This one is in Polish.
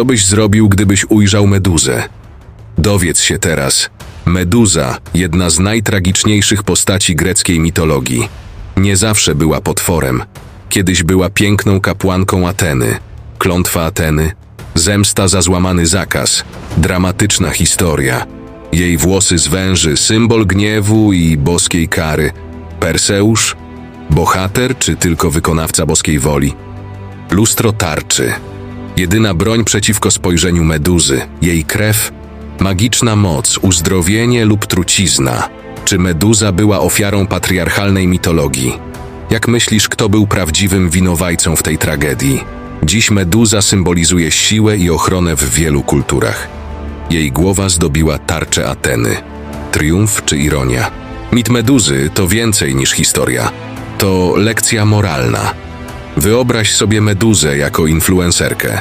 Co byś zrobił, gdybyś ujrzał meduzę? Dowiedz się teraz. Meduza, jedna z najtragiczniejszych postaci greckiej mitologii. Nie zawsze była potworem. Kiedyś była piękną kapłanką Ateny. Klątwa Ateny, zemsta za złamany zakaz, dramatyczna historia. Jej włosy z węży, symbol gniewu i boskiej kary. Perseusz? Bohater czy tylko wykonawca boskiej woli? Lustro tarczy. Jedyna broń przeciwko spojrzeniu meduzy, jej krew, magiczna moc, uzdrowienie lub trucizna. Czy meduza była ofiarą patriarchalnej mitologii? Jak myślisz, kto był prawdziwym winowajcą w tej tragedii? Dziś meduza symbolizuje siłę i ochronę w wielu kulturach. Jej głowa zdobiła tarczę Ateny. Triumf czy ironia? Mit meduzy to więcej niż historia. To lekcja moralna. Wyobraź sobie meduzę jako influencerkę.